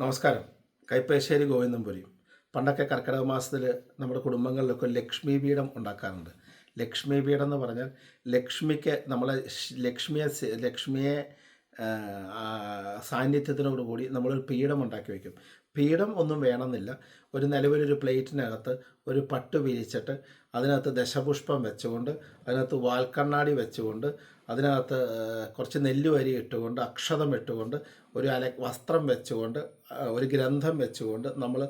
നമസ്കാരം. കൈപ്പേശ്ശേരി ഗോവിന്ദംപുരി. പണ്ടൊക്കെ കർക്കിടക മാസത്തിൽ നമ്മുടെ കുടുംബങ്ങളിലൊക്കെ ലക്ഷ്മി പീഠം ഉണ്ടാക്കാറുണ്ട്. ലക്ഷ്മി പീഠം എന്ന് പറഞ്ഞാൽ ലക്ഷ്മിക്ക് നമ്മളെ ലക്ഷ്മിയെ ലക്ഷ്മിയെ സാന്നിധ്യത്തിനോടുകൂടി നമ്മളൊരു പീഠം ഉണ്ടാക്കി വയ്ക്കും. പീഠം ഒന്നും വേണമെന്നില്ല. ഒരു നിലവിലൊരു പ്ലേറ്റിനകത്ത് ഒരു പട്ട് വിരിച്ചിട്ട് അതിനകത്ത് ദശപുഷ്പം വെച്ചുകൊണ്ട് അതിനകത്ത് വാൽക്കണ്ണാടി വെച്ചുകൊണ്ട് അതിനകത്ത് കുറച്ച് നെല്ലുവരി ഇട്ടുകൊണ്ട് അക്ഷതം ഇട്ടുകൊണ്ട് ഒരു അല വസ്ത്രം വെച്ചുകൊണ്ട് ഒരു ഗ്രന്ഥം വെച്ചുകൊണ്ട് നമ്മൾ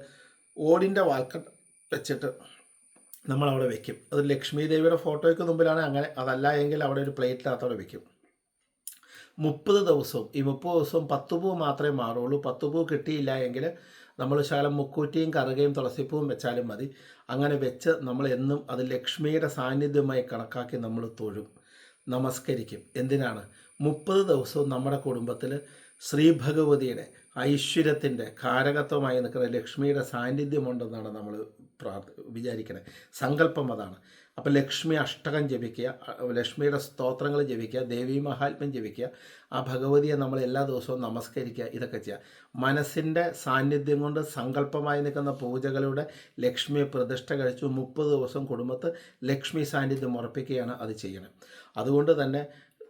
ഓടിന്റെ വാൽക്ക വെച്ചിട്ട് നമ്മൾ അവിടെ വെക്കും. അത് ലക്ഷ്മി ദേവിയുടെ ഫോട്ടോയ്ക്ക് മുമ്പിലാണ് അങ്ങനെ അതല്ല എങ്കിൽ അവിടെ ഒരു പ്ലേറ്റിനകത്തോടെ വെക്കും. മുപ്പത് ദിവസവും ഈ മുപ്പത് ദിവസവും പത്ത് പൂ മാത്രമേ മാറുള്ളൂ പത്ത് പൂ കിട്ടിയില്ല എങ്കിൽ നമ്മൾ ശകലം മുക്കൂറ്റിയും കറുകയും തുളസിപ്പൂവും വെച്ചാലും മതി. അങ്ങനെ വെച്ച് നമ്മൾ എന്നും അത് ലക്ഷ്മിയുടെ സാന്നിധ്യമായി കണക്കാക്കി നമ്മൾ തൊഴും നമസ്കരിക്കും. എന്തിനാണ്? മുപ്പത് ദിവസവും നമ്മുടെ കുടുംബത്തിൽ ശ്രീ ഭഗവതിയുടെ ഐശ്വര്യത്തിന്റെ കാരകത്വമായി നിൽക്കുന്ന ലക്ഷ്മിയുടെ സാന്നിധ്യമുണ്ടെന്നാണ് നമ്മൾ പ്രാർത്ഥ വിചാരിക്കണേ. സങ്കല്പം അതാണ്. അപ്പോൾ ലക്ഷ്മി അഷ്ടകം ജപിക്കുക ലക്ഷ്മിയുടെ സ്തോത്രങ്ങൾ ജപിക്കുക ദേവി മഹാത്മ്യം ജപിക്കുക ആ ഭഗവതിയെ നമ്മൾ എല്ലാ ദിവസവും നമസ്കരിക്കുക ഇതൊക്കെ ചെയ്യുക. മനസ്സിന്റെ സാന്നിധ്യം കൊണ്ട് സങ്കല്പമായി നിൽക്കുന്ന പൂജകളുടെ ലക്ഷ്മിയെ പ്രതിഷ്ഠ കഴിച്ചു. മുപ്പത് ദിവസം കുടുംബത്ത് ലക്ഷ്മി സാന്നിധ്യം ഉറപ്പിക്കുകയാണ് അത് ചെയ്യണം. അതുകൊണ്ട് തന്നെ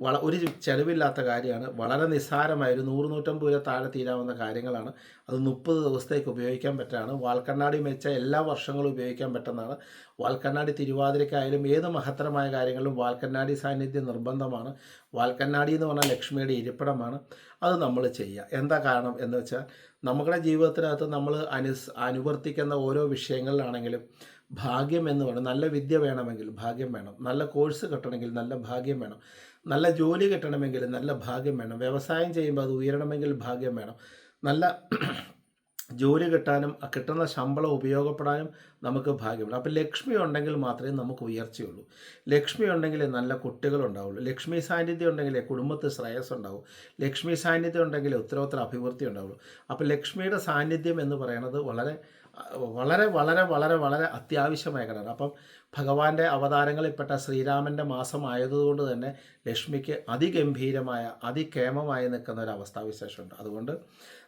വള ഒരു ചെലവില്ലാത്ത കാര്യമാണ്. വളരെ നിസ്സാരമായ ഒരു നൂറ് നൂറ്റമ്പത് രൂപ താഴെ തീരാവുന്ന കാര്യങ്ങളാണ്. അത് മുപ്പത് ദിവസത്തേക്ക് ഉപയോഗിക്കാൻ പറ്റാണ്. വാൽക്കണ്ണാടി മെച്ച എല്ലാ വർഷങ്ങളും ഉപയോഗിക്കാൻ പറ്റുന്നതാണ്. വാൽക്കണ്ണാടി തിരുവാതിരക്കായാലും ഏത് മഹത്തരമായ കാര്യങ്ങളിലും വാൽക്കണ്ണാടി സാന്നിധ്യം നിർബന്ധമാണ്. വാൽക്കണ്ണാടി എന്ന് പറഞ്ഞാൽ ലക്ഷ്മിയുടെ ഇരിപ്പിടമാണ്. അത് നമ്മൾ ചെയ്യുക. എന്താ കാരണം എന്ന് വെച്ചാൽ നമ്മുടെ ജീവിതത്തിനകത്ത് നമ്മൾ അനുസ് അനുവർത്തിക്കുന്ന ഓരോ വിഷയങ്ങളിലാണെങ്കിലും ഭാഗ്യം എന്ന് വേണം. നല്ല വിദ്യ വേണമെങ്കിൽ ഭാഗ്യം വേണം. നല്ല കോഴ്സ് കിട്ടണമെങ്കിൽ നല്ല ഭാഗ്യം വേണം. നല്ല ജോലി കിട്ടണമെങ്കിൽ നല്ല ഭാഗ്യം വേണം. വ്യവസായം ചെയ്യുമ്പോൾ അത് ഉയരണമെങ്കിൽ ഭാഗ്യം വേണം. നല്ല ജോലി കിട്ടാനും കിട്ടുന്ന ശമ്പളം ഉപയോഗപ്പെടാനും നമുക്ക് ഭാഗ്യം വേണം. അപ്പോൾ ലക്ഷ്മി ഉണ്ടെങ്കിൽ മാത്രമേ നമുക്ക് ഉയർച്ചയുള്ളൂ. ലക്ഷ്മി ഉണ്ടെങ്കിൽ നല്ല കുട്ടികൾ കുട്ടികളുണ്ടാവുള്ളൂ ലക്ഷ്മി സാന്നിധ്യം ഉണ്ടെങ്കിൽ കുടുംബത്തിൽ ശ്രേയസ് ഉണ്ടാവും. ലക്ഷ്മി സാന്നിധ്യം ഉണ്ടെങ്കിൽ ഉത്തരോത്തര അഭിവൃദ്ധി ഉണ്ടാവുള്ളൂ. അപ്പോൾ ലക്ഷ്മിയുടെ സാന്നിധ്യം എന്ന് പറയുന്നത് വളരെ വളരെ വളരെ വളരെ വളരെ അത്യാവശ്യമായ ഘടന അപ്പം ഭഗവാന്റെ അവതാരങ്ങളിൽപ്പെട്ട ശ്രീരാമന്റെ മാസമായതുകൊണ്ട് തന്നെ ലക്ഷ്മിക്ക് അതിഗംഭീരമായ അതികേമമായി നിൽക്കുന്ന ഒരു അവസ്ഥാവിശേഷമുണ്ട് അതുകൊണ്ട്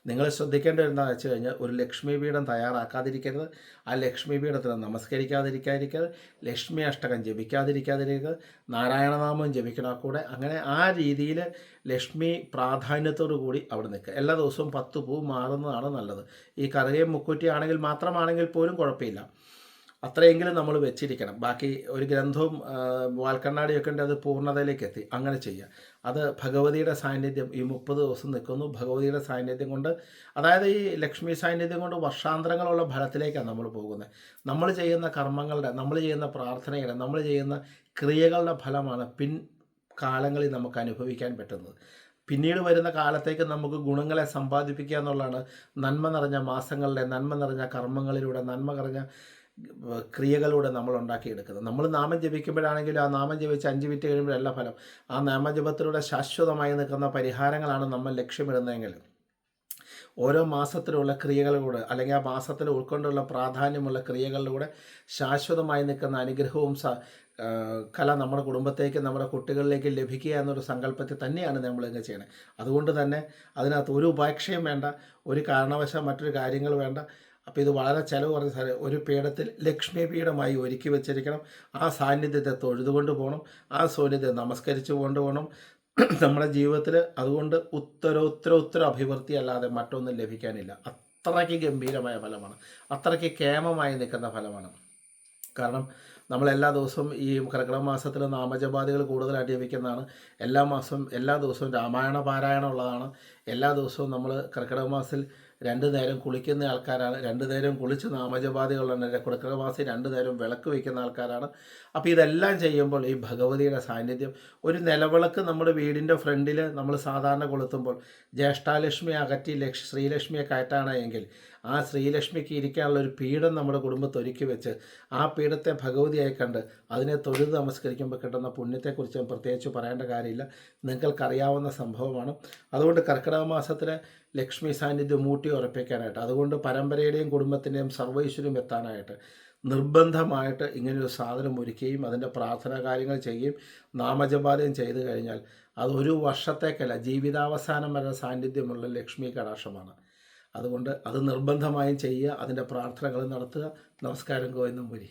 നിങ്ങൾ ശ്രദ്ധിക്കേണ്ടി എന്താണെന്ന് വെച്ച് കഴിഞ്ഞാൽ ഒരു ലക്ഷ്മി പീഠം തയ്യാറാക്കാതിരിക്കരുത്. ആ ലക്ഷ്മി പീഠത്തിന് നമസ്കരിക്കാതിരിക്കാതിരിക്കരുത്. ലക്ഷ്മി അഷ്ടകം ജപിക്കാതിരിക്കാതിരിക്കരുത്. നാരായണനാമം ജപിക്കണ കൂടെ അങ്ങനെ ആ രീതിയിൽ ലക്ഷ്മി പ്രാധാന്യത്തോടു കൂടി അവിടെ നിൽക്കുക. എല്ലാ ദിവസവും പത്ത് പൂ മാറുന്നതാണ് നല്ലത്. ഈ കറുകയും മുക്കുറ്റി ആണെങ്കിൽ മാത്രമാണെങ്കിൽ പോലും കുഴപ്പമില്ല. അത്രയെങ്കിലും നമ്മൾ വെച്ചിരിക്കണം. ബാക്കി ഒരു ഗ്രന്ഥവും വാൽക്കണ്ണാടിയൊക്കെ ഉണ്ട് അത് പൂർണതയിലേക്ക് എത്തി. അങ്ങനെ ചെയ്യുക. അത് ഭഗവതിയുടെ സാന്നിധ്യം ഈ മുപ്പത് ദിവസം നിൽക്കുന്നു. ഭഗവതിയുടെ സാന്നിധ്യം കൊണ്ട് അതായത് ഈ ലക്ഷ്മി സാന്നിധ്യം കൊണ്ട് വർഷാന്തരങ്ങളുള്ള ഫലത്തിലേക്കാണ് നമ്മൾ പോകുന്നത്. നമ്മൾ ചെയ്യുന്ന കർമ്മങ്ങളുടെ നമ്മൾ ചെയ്യുന്ന പ്രാർത്ഥനയുടെ നമ്മൾ ചെയ്യുന്ന ക്രിയകളുടെ ഫലമാണ് പിൻ കാലങ്ങളിൽ നമുക്ക് അനുഭവിക്കാൻ പറ്റുന്നത്. പിന്നീട് വരുന്ന കാലത്തേക്ക് നമുക്ക് ഗുണങ്ങളെ സമ്പാദിപ്പിക്കുക എന്നുള്ളതാണ് നന്മ നിറഞ്ഞ മാസങ്ങളിലെ നന്മ നിറഞ്ഞ കർമ്മങ്ങളിലൂടെ നന്മ നിറഞ്ഞ ക്രിയകളിലൂടെ നമ്മൾ ഉണ്ടാക്കിയെടുക്കുന്നത്. നമ്മൾ നാമം ജപിക്കുമ്പോഴാണെങ്കിലും ആ നാമം ജപിച്ച് അഞ്ച് മിനിറ്റ് കഴിയുമ്പോഴല്ല ഫലം. ആ നാമജപത്തിലൂടെ ശാശ്വതമായി നിൽക്കുന്ന പരിഹാരങ്ങളാണ് നമ്മൾ ലക്ഷ്യമിടുന്നതെങ്കിൽ ഓരോ മാസത്തിലുള്ള ക്രിയകളിലൂടെ അല്ലെങ്കിൽ ആ മാസത്തിൽ ഉൾക്കൊണ്ടുള്ള പ്രാധാന്യമുള്ള ക്രിയകളിലൂടെ ശാശ്വതമായി നിൽക്കുന്ന അനുഗ്രഹവും കല നമ്മുടെ കുടുംബത്തേക്ക് നമ്മുടെ കുട്ടികളിലേക്ക് ലഭിക്കുക എന്നൊരു സങ്കല്പത്തിൽ തന്നെയാണ് നമ്മൾ ഇങ്ങനെ ചെയ്യുന്നത് അതുകൊണ്ട് തന്നെ അതിനകത്ത് ഒരു ഉപാക്ഷയും വേണ്ട ഒരു കാരണവശാൽ മറ്റൊരു കാര്യങ്ങൾ വേണ്ട. അപ്പോൾ ഇത് വളരെ ചിലവ് കുറഞ്ഞ സ്ഥലം ഒരു പീഠത്തിൽ ലക്ഷ്മി പീഠമായി ഒരുക്കി വെച്ചിരിക്കണം. ആ സാന്നിധ്യത്തെ തൊഴുതുകൊണ്ട് പോകണം. ആ സാന്നിധ്യം നമസ്കരിച്ചു കൊണ്ടുപോകണം. നമ്മുടെ ജീവിതത്തിൽ അതുകൊണ്ട് ഉത്തരോത്തര ഉത്തര അഭിവൃദ്ധി അല്ലാതെ മറ്റൊന്നും ലഭിക്കാനില്ല. അത്രയ്ക്ക് ഗംഭീരമായ ഫലമാണ്. അത്രയ്ക്ക് കേമമായി നിൽക്കുന്ന ഫലമാണ്. കാരണം നമ്മൾ എല്ലാ ദിവസവും ഈ കർക്കിടക മാസത്തിൽ നാമജപാദികൾ കൂടുതലായിട്ട് ലഭിക്കുന്നതാണ്. എല്ലാ മാസവും എല്ലാ ദിവസവും രാമായണ പാരായണം ഉള്ളതാണ്. എല്ലാ ദിവസവും നമ്മൾ കർക്കിടക മാസത്തിൽ രണ്ട് നേരം കുളിക്കുന്ന ആൾക്കാരാണ് രണ്ട് നേരം കുളിച്ച് നാമജപാദികളുണ്ട് കർക്കിടക മാസം രണ്ട് നേരം വിളക്ക് വയ്ക്കുന്ന ആൾക്കാരാണ്. അപ്പോൾ ഇതെല്ലാം ചെയ്യുമ്പോൾ ഈ ഭഗവതിയുടെ സാന്നിധ്യം ഒരു നിലവിളക്ക് നമ്മുടെ വീടിന്റെ ഫ്രണ്ടിൽ നമ്മൾ സാധാരണ കൊളുത്തുമ്പോൾ ജ്യേഷ്ഠാലക്ഷ്മി അകറ്റി ലക്ഷ് ശ്രീലക്ഷ്മിയെ കയറ്റാണ് എങ്കിൽ ആ ശ്രീലക്ഷ്മിക്ക് ഇരിക്കാനുള്ള ഒരു പീഠം നമ്മുടെ കുടുംബത്ത് ഒരുക്കി വെച്ച് ആ പീഠത്തെ ഭഗവതിയായി കണ്ട് അതിനെ തൊഴുത് നമസ്കരിക്കുമ്പോൾ കിട്ടുന്ന പുണ്യത്തെക്കുറിച്ച് പ്രത്യേകിച്ച് പറയേണ്ട കാര്യമില്ല. നിങ്ങൾക്കറിയാവുന്ന സംഭവമാണ്. അതുകൊണ്ട് കർക്കിടക മാസത്തിലെ ലക്ഷ്മി സാന്നിധ്യം മൂട്ടി ഉറപ്പിക്കാനായിട്ട് അതുകൊണ്ട് പരമ്പരയുടെയും കുടുംബത്തിന്റെയും സർവൈശ്വര്യം എത്താനായിട്ട് നിർബന്ധമായിട്ട് ഇങ്ങനൊരു സാധനം ഒരുക്കുകയും അതിന്റെ പ്രാർത്ഥനാ കാര്യങ്ങൾ ചെയ്യുകയും നാമജപാലയം ചെയ്തു കഴിഞ്ഞാൽ അത് ഒരു വർഷത്തേക്കല്ല ജീവിതാവസാനം വരെ സാന്നിധ്യമുള്ള ലക്ഷ്മി കടാക്ഷമാണ്. അതുകൊണ്ട് അത് നിർബന്ധമായും ചെയ്യുക അതിന്റെ പ്രാർത്ഥനകൾ നടത്തുക. നമസ്കാരം ഗോവിന്ദം പുരി.